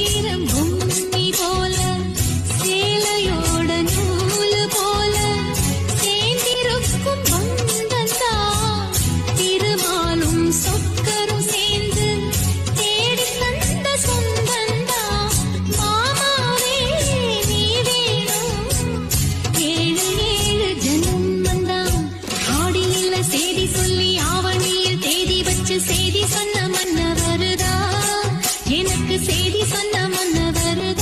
need him. செய்தி சொன்ன மன்னவர்